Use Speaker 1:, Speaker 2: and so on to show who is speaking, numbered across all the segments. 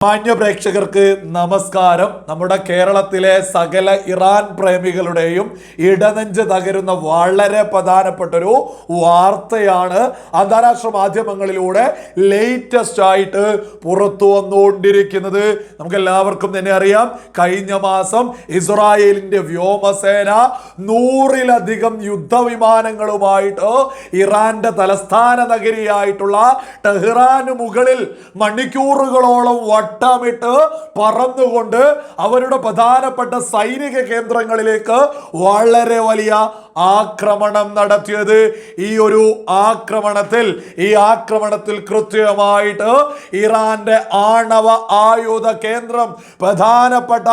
Speaker 1: മാന്യ പ്രേക്ഷകർക്ക് നമസ്കാരം. നമ്മുടെ കേരളത്തിലെ സകല ഇറാൻ പ്രേമികളുടെയും ഇടനെഞ്ച് തകരുന്ന വളരെ പ്രധാനപ്പെട്ട ഒരു വാർത്തയാണ് അന്താരാഷ്ട്ര മാധ്യമങ്ങളിലൂടെ ലേറ്റസ്റ്റ് ആയിട്ട് പുറത്തു വന്നുകൊണ്ടിരിക്കുന്നത്. നമുക്ക് എല്ലാവർക്കും തന്നെ അറിയാം കഴിഞ്ഞ മാസം ഇസ്രായേലിന്റെ വ്യോമസേന നൂറിലധികം യുദ്ധവിമാനങ്ങളുമായിട്ട് ഇറാന്റെ തലസ്ഥാന നഗരിയായിട്ടുള്ള ടെഹ്റാന് മുകളിൽ മണിക്കൂറുകളോളം വട്ടമിട്ട് പറന്നുകൊണ്ട് അവരുടെ പ്രധാനപ്പെട്ട സൈനിക കേന്ദ്രങ്ങളിലേക്ക് വളരെ വലിയ ആക്രമണം നടത്തിയത്. ഈ ഒരു ആക്രമണത്തിൽ ഈ ആക്രമണത്തിൽ കൃത്യമായിട്ട് ഇറാന്റെ ആണവ ആയുധ കേന്ദ്രം പ്രധാനപ്പെട്ട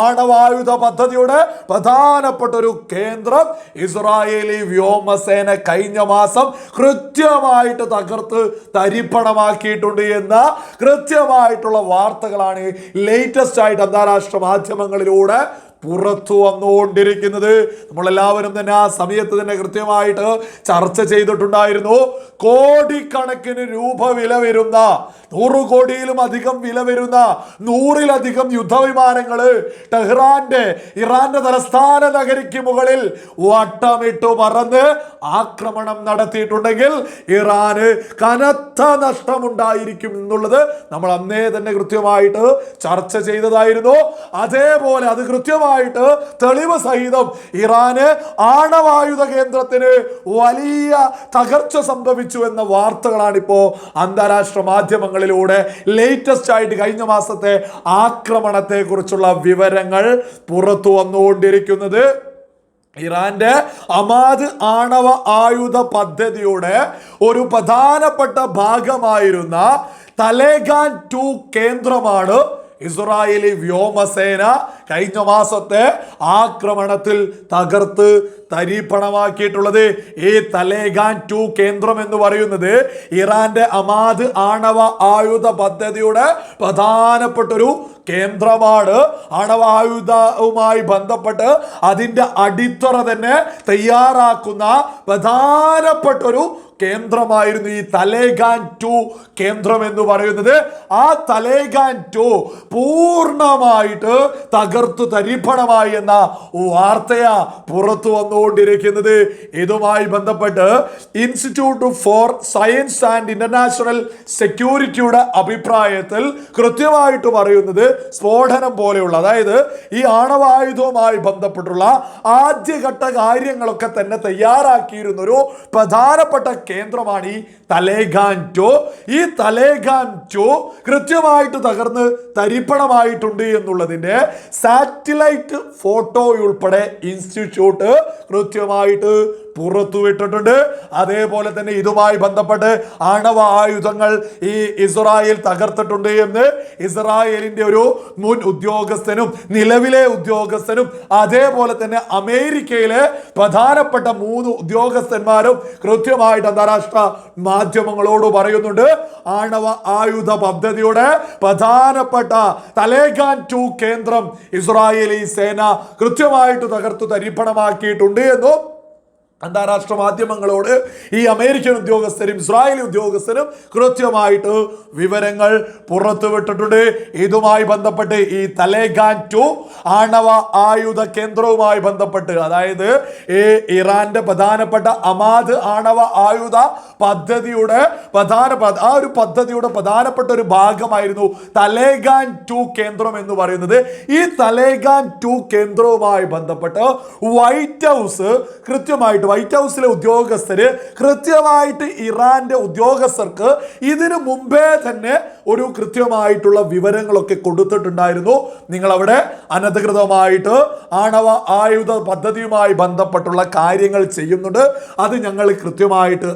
Speaker 1: ആണവായുധ പദ്ധതിയുടെ പ്രധാനപ്പെട്ട ഒരു കേന്ദ്രം ഇസ്രായേലി വ്യോമസേന കഴിഞ്ഞ മാസം കൃത്യമായിട്ട് തകർത്ത് തരിപ്പണമാക്കിയിട്ടുണ്ട് എന്ന കൃത്യമായിട്ടുള്ള വാർത്തകളാണ് ലേറ്റസ്റ്റ് ആയിട്ട് അന്താരാഷ്ട്ര മാധ്യമങ്ങളിലൂടെ പുറത്തു വന്നുകൊണ്ടിരിക്കുന്നത്. നമ്മളെല്ലാവരും തന്നെ ആ സമയത്ത് തന്നെ കൃത്യമായിട്ട് ചർച്ച ചെയ്തിട്ടുണ്ടായിരുന്നു. കോടിക്കണക്കിന് രൂപ വില വരുന്ന നൂറ് കോടിയിലും അധികം വില വരുന്ന നൂറിലധികം യുദ്ധവിമാനങ്ങൾ ടെഹ്റാന്റെ ഇറാന്റെ തലസ്ഥാന നഗരിക്ക് മുകളിൽ വട്ടമിട്ടു പറന്ന് ആക്രമണം നടത്തിയിട്ടുണ്ടെങ്കിൽ ഇറാന് കനത്ത നഷ്ടമുണ്ടായിരിക്കും എന്നുള്ളത് നമ്മൾ അന്നേ തന്നെ കൃത്യമായിട്ട് ചർച്ച ചെയ്തതായിരുന്നു. അതേപോലെ അത് കൃത്യമായിട്ട് തെളിവ് സഹിതം ഇറാന് ആണവായുധ കേന്ദ്രത്തിന് വലിയ തകർച്ച സംഭവിച്ചു എന്ന വാർത്തകളാണ് ഇപ്പോ അന്താരാഷ്ട്ര മാധ്യമങ്ങളിലൂടെ ലേറ്റസ്റ്റ് ആയിട്ട് കഴിഞ്ഞ മാസത്തെ ആക്രമണത്തെ കുറിച്ചുള്ള വിവരങ്ങൾ പുറത്തു വന്നുകൊണ്ടിരിക്കുന്നത്. ഇറാന്റെ അമാദ് ആണവ ആയുധ പദ്ധതിയുടെ ഒരു പ്രധാനപ്പെട്ട ഭാഗമായിരുന്ന തലേഖാൻ ടു കേന്ദ്രമാണ് ഇസ്രായേലി വ്യോമസേന കഴിഞ്ഞ മാസത്തെ ആക്രമണത്തിൽ തകർത്ത് തരിപ്പണമാക്കിയിട്ടുള്ളത് ഈ തലേഗാൻ ടു കേന്ദ്രം എന്ന് പറയുന്നത് ഇറാന്റെ അമാദ് ആണവ ആയുധ പദ്ധതിയുടെ പ്രധാനപ്പെട്ട ഒരു കേന്ദ്രമാണ്. ആണവായുധവുമായി ബന്ധപ്പെട്ട് അതിന്റെ അടിത്തറ തന്നെ തയ്യാറാക്കുന്ന പ്രധാനപ്പെട്ട ഒരു കേന്ദ്രമായിരുന്നു ഈ തലേഗാൻ ടു കേന്ദ്രം എന്ന് പറയുന്നത്. ആ തലേഗാൻ ടു പൂർണമായിട്ട് തകർത്തു തരിപ്പണമായി എന്ന വാർത്തയാ പുറത്തു വന്നുകൊണ്ടിരിക്കുന്നത്. ഇതുമായി ബന്ധപ്പെട്ട് institute for science and international സെക്യൂരിറ്റിയുടെ അഭിപ്രായത്തിൽ കൃത്യമായിട്ട് പറയുന്നത് സ്ഫോടനം പോലെയുള്ള അതായത് ഈ ആണവായുധവുമായി ബന്ധപ്പെട്ടുള്ള ആദ്യഘട്ട കാര്യങ്ങളൊക്കെ തന്നെ തയ്യാറാക്കിയിരുന്ന ഒരു പ്രധാനപ്പെട്ട കേന്ദ്രമാണ് ഈ തലേഖാൻ ടു ഈ തലേഖാൻ ടു കൃത്യമായിട്ട് തകർന്ന് തരിപ്പണമായിട്ടുണ്ട് എന്നുള്ളതിന്റെ സാറ്റലൈറ്റ് ഫോട്ടോയുൾപ്പെടെ ഇൻസ്റ്റിറ്റ്യൂട്ട് കൃത്യമായിട്ട് പുറത്തുവിട്ടിട്ടുണ്ട് അതേപോലെ തന്നെ ഇതുമായി ബന്ധപ്പെട്ട് ആണവ ആയുധങ്ങൾ ഈ ഇസ്രായേൽ തകർത്തിട്ടുണ്ട് എന്ന് ഇസ്രായേലിന്റെ ഒരു മുൻ ഉദ്യോഗസ്ഥനും നിലവിലെ ഉദ്യോഗസ്ഥനും അതേപോലെ തന്നെ അമേരിക്കയിലെ പ്രധാനപ്പെട്ട മൂന്ന് ഉദ്യോഗസ്ഥന്മാരും കൃത്യമായിട്ട് അന്താരാഷ്ട്ര മാധ്യമങ്ങളോട് പറയുന്നുണ്ട്. ആണവ ആയുധ പദ്ധതിയുടെ പ്രധാനപ്പെട്ട തലേഖാൻ ടു കേന്ദ്രം ഇസ്രായേലി സേന കൃത്യമായിട്ട് തകർത്തു തരിപ്പണമാക്കിയിട്ടുണ്ട് എന്നും അന്താരാഷ്ട്ര മാധ്യമങ്ങളോട് ഈ അമേരിക്കൻ ഉദ്യോഗസ്ഥരും ഇസ്രായേലി ഉദ്യോഗസ്ഥരും കൃത്യമായിട്ട് വിവരങ്ങൾ പുറത്തുവിട്ടിട്ടുണ്ട് ഇതുമായി ബന്ധപ്പെട്ട് ഈ തലേഖാൻ ടു ആണവ ആയുധ കേന്ദ്രവുമായി ബന്ധപ്പെട്ട് അതായത് ഈ ഇറാന്റെ പ്രധാനപ്പെട്ട അമാദ് ആണവ ആയുധ പദ്ധതിയുടെ പ്രധാന ആ ഒരു പദ്ധതിയുടെ പ്രധാനപ്പെട്ട ഒരു ഭാഗമായിരുന്നു തലേഗാൻ ടു കേന്ദ്രം എന്ന് പറയുന്നത്. ഈ തലേഗാൻ ടു കേന്ദ്രവുമായി ബന്ധപ്പെട്ട് വൈറ്റ് ഹൗസ് കൃത്യമായിട്ട് വൈറ്റ് ഹൗസിലെ ഉദ്യോഗസ്ഥര് കൃത്യമായിട്ട് ഇറാന്റെ ഉദ്യോഗസ്ഥർക്ക് ഇതിനു മുമ്പേ തന്നെ ഒരു കൃത്യമായിട്ടുള്ള വിവരങ്ങളൊക്കെ കൊടുത്തിട്ടുണ്ടായിരുന്നു. നിങ്ങൾ അവിടെ അനധികൃതമായിട്ട് ആണവ ആയുധ പദ്ധതിയുമായി ബന്ധപ്പെട്ടുള്ള കാര്യങ്ങൾ ചെയ്യുന്നുണ്ട്. അത് ഞങ്ങൾ കൃത്യമായിട്ട്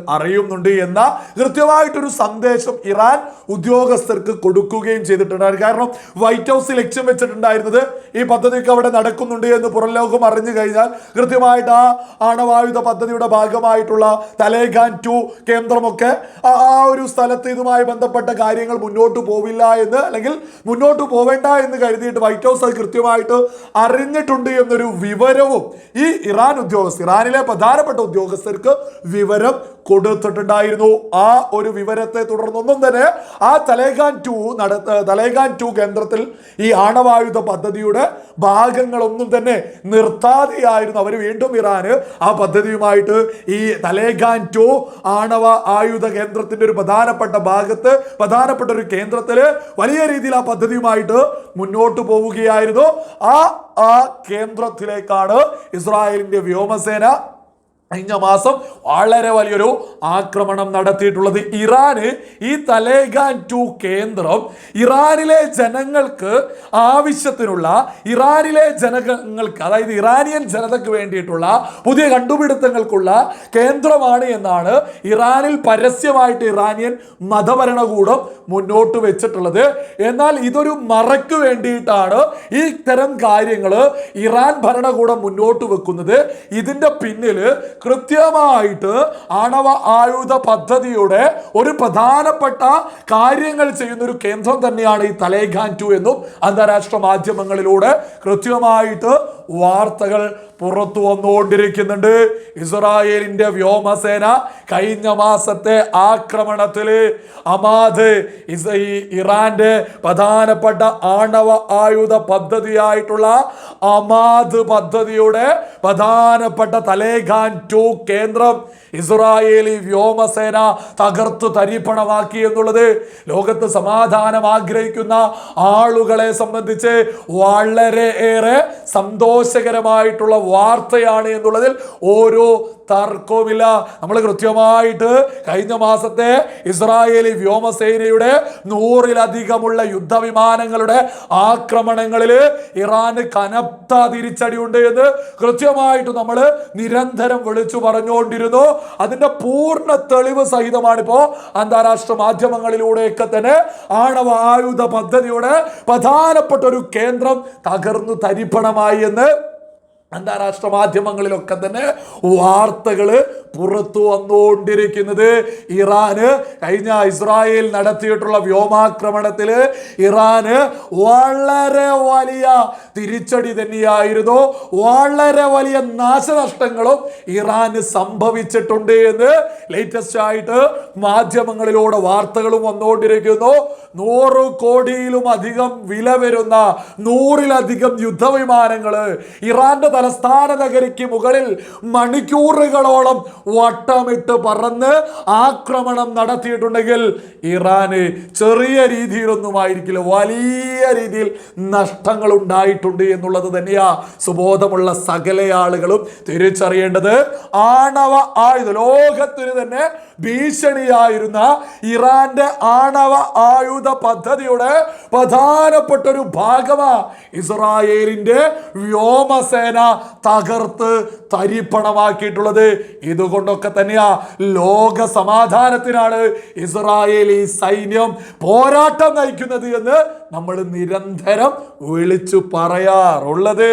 Speaker 1: അറിയുന്നുണ്ട് എന്ന കൃത്യമായിട്ടൊരു സന്ദേശം ഇറാൻ ഉദ്യോഗസ്ഥർക്ക് കൊടുക്കുകയും ചെയ്തിട്ടുണ്ടായിരുന്നു കാരണം വൈറ്റ് ഹൗസ് ലക്ഷ്യം വെച്ചിട്ടുണ്ടായിരുന്നത് ഈ പദ്ധതിക്ക് അവിടെ നടക്കുന്നുണ്ട് എന്ന് പുറം ലോകം അറിഞ്ഞു കഴിഞ്ഞാൽ കൃത്യമായിട്ട് ആ ആണവായുധ പദ്ധതിയുടെ ഭാഗമായിട്ടുള്ള തലേഖാൻ ടു കേന്ദ്രമൊക്കെ ആ ഒരു സ്ഥലത്ത് ഇതുമായി ബന്ധപ്പെട്ട കാര്യങ്ങൾ മുന്നോട്ട് പോവില്ല എന്ന് അല്ലെങ്കിൽ മുന്നോട്ട് പോവേണ്ട എന്ന് കരുതിയിട്ട് വൈറ്റ് ഹൗസ് അത് കൃത്യമായിട്ട് അറിഞ്ഞിട്ടുണ്ട് എന്നൊരു വിവരവും ഈ ഇറാൻ ഉദ്യോഗസ്ഥർ ഇറാനിലെ പ്രധാനപ്പെട്ട ഉദ്യോഗസ്ഥർക്ക് വിവരം കൊടുത്തിട്ടുണ്ടായിരുന്നു ആ ഒരു വിവരത്തെ തുടർന്നൊന്നും തന്നെ ആ തലേഖാൻ ടു നട തലേഖാൻ ടു കേന്ദ്രത്തിൽ ഈ ആണവായുധ പദ്ധതിയുടെ ഭാഗങ്ങളൊന്നും തന്നെ നിർത്താതെയായിരുന്നു. അവർ വീണ്ടും ഇറാന് ആ പദ്ധതിയുമായിട്ട് ഈ തലേഖാൻ ടു ആണവ ആയുധ കേന്ദ്രത്തിന്റെ ഒരു പ്രധാനപ്പെട്ട ഭാഗത്ത് പ്രധാനപ്പെട്ട ഒരു കേന്ദ്രത്തിൽ വലിയ രീതിയിൽ ആ പദ്ധതിയുമായിട്ട് മുന്നോട്ട് പോവുകയായിരുന്നു. ആ ആ കേന്ദ്രത്തിലേക്കാണ് ഇസ്രായേലിന്റെ വ്യോമസേന കഴിഞ്ഞ മാസം വളരെ വലിയൊരു ആക്രമണം നടത്തിയിട്ടുള്ളത് ഇറാന്. ഈ തലേഖാൻ ടു കേന്ദ്രം ഇറാനിലെ ജനങ്ങൾക്ക് ആവശ്യത്തിനുള്ള ഇറാനിലെ ജനങ്ങൾക്ക് അതായത് ഇറാനിയൻ ജനതയ്ക്ക് വേണ്ടിയിട്ടുള്ള പുതിയ കണ്ടുപിടുത്തങ്ങൾക്കുള്ള കേന്ദ്രമാണ് എന്നാണ് ഇറാനിൽ പരസ്യമായിട്ട് ഇറാനിയൻ മതഭരണകൂടം മുന്നോട്ട് വെച്ചിട്ടുള്ളത്. എന്നാൽ ഇതൊരു മറയ്ക്ക് വേണ്ടിയിട്ടാണ് ഈ ഇത്തരം കാര്യങ്ങൾ ഇറാൻ ഭരണകൂടം മുന്നോട്ട് വെക്കുന്നത്. ഇതിന്റെ പിന്നിൽ കൃത്യമായിട്ട് ആണവ ആയുധ പദ്ധതിയുടെ ഒരു പ്രധാനപ്പെട്ട കാര്യങ്ങൾ ചെയ്യുന്ന ഒരു കേന്ദ്രം തന്നെയാണ് ഈ തലേഖാൻ ടു എന്നും അന്താരാഷ്ട്ര മാധ്യമങ്ങളിലൂടെ കൃത്യമായിട്ട് വാർത്തകൾ പുറത്തു വന്നുകൊണ്ടിരിക്കുന്നുണ്ട്. ഇസ്രായേലിന്റെ വ്യോമസേന കഴിഞ്ഞ മാസത്തെ ആക്രമണത്തിൽ അമാദ് ഇറാന്റെ പ്രധാനപ്പെട്ട ആണവ ആയുധ പദ്ധതിയായിട്ടുള്ള അമാദ് പദ്ധതിയുടെ പ്രധാനപ്പെട്ട തലേഖാൻ ടു കേന്ദ്രം ഇസ്രായേലി വ്യോമസേന തകർത്തു തരിപ്പണമാക്കി എന്നുള്ളത് ലോകത്ത് സമാധാനം ആഗ്രഹിക്കുന്ന ആളുകളെ സംബന്ധിച്ച് വളരെ ഏറെ സന്തോഷകരമായിട്ടുള്ള വാർത്തയാണ് എന്നുള്ളതിൽ ഓരോ തർക്കവുമില്ല. നമ്മൾ കൃത്യമായിട്ട് കഴിഞ്ഞ മാസത്തെ ഇസ്രായേലി വ്യോമസേനയുടെ നൂറിലധികമുള്ള യുദ്ധവിമാനങ്ങളുടെ ആക്രമണങ്ങളിൽ ഇറാന് കനത്ത തിരിച്ചടിയുണ്ട് എന്ന് കൃത്യമായിട്ട് നമ്മൾ നിരന്തരം വിളിച്ചു പറഞ്ഞുകൊണ്ടിരുന്നു. അതിന്റെ പൂർണ തെളിവ് സഹിതമാണ് ഇപ്പോ അന്താരാഷ്ട്ര മാധ്യമങ്ങളിലൂടെയൊക്കെ തന്നെ ആണവ ആയുധ പദ്ധതിയുടെ പ്രധാനപ്പെട്ട ഒരു കേന്ദ്രം തകർന്നു തരിപ്പണമായി എന്ന് അന്താരാഷ്ട്ര മാധ്യമങ്ങളിലൊക്കെ തന്നെ വാർത്തകൾ പുറത്തു വന്നുകൊണ്ടിരിക്കുന്നത്. ഇറാന് കഴിഞ്ഞ ഇസ്രായേൽ നടത്തിയിട്ടുള്ള വ്യോമാക്രമണത്തിൽ ഇറാന് വളരെ വലിയ തിരിച്ചടി തന്നെയായിരുന്നു. വളരെ വലിയ നാശനഷ്ടങ്ങളും ഇറാന് സംഭവിച്ചിട്ടുണ്ട് എന്ന് ലേറ്റസ്റ്റ് ആയിട്ട് മാധ്യമങ്ങളിലൂടെ വാർത്തകളും വന്നുകൊണ്ടിരിക്കുന്നു. നൂറ് കോടിയിലും അധികം വില വരുന്ന നൂറിലധികം യുദ്ധവിമാനങ്ങൾ ഇറാന്റെ തലസ്ഥാന നഗരിക്ക് മുകളിൽ മണിക്കൂറുകളോളം വട്ടമിട്ട് പറന്ന് ആക്രമണം നടത്തിയിട്ടുണ്ടെങ്കിൽ ഇറാന് ചെറിയ രീതിയിലൊന്നും ആയിരിക്കില്ല വലിയ രീതിയിൽ നഷ്ടങ്ങൾ ഉണ്ടായിട്ടുണ്ട് എന്നുള്ളത് തന്നെയാ സുബോധമുള്ള സകല ആളുകളും തിരിച്ചറിയേണ്ടത്. ആണവ ആയുധ. ലോകത്തിന് തന്നെ ഭീഷണിയായിരുന്ന ഇറാന്റെ ആണവ ആയുധ പദ്ധതിയുടെ പ്രധാനപ്പെട്ട ഒരു ഭാഗമാ ഇസ്രായേലിന്റെ വ്യോമസേന തകർത്ത് തരിപ്പണമാക്കിയിട്ടുള്ളത്. ഇതുകൊണ്ടൊക്കെ തന്നെയാ ലോക സമാധാനത്തിനാണ് ഇസ്രായേലി സൈന്യം പോരാട്ടം നയിക്കുന്നത് എന്ന് നമ്മൾ നിരന്തരം വിളിച്ചു പറയാറുള്ളത്.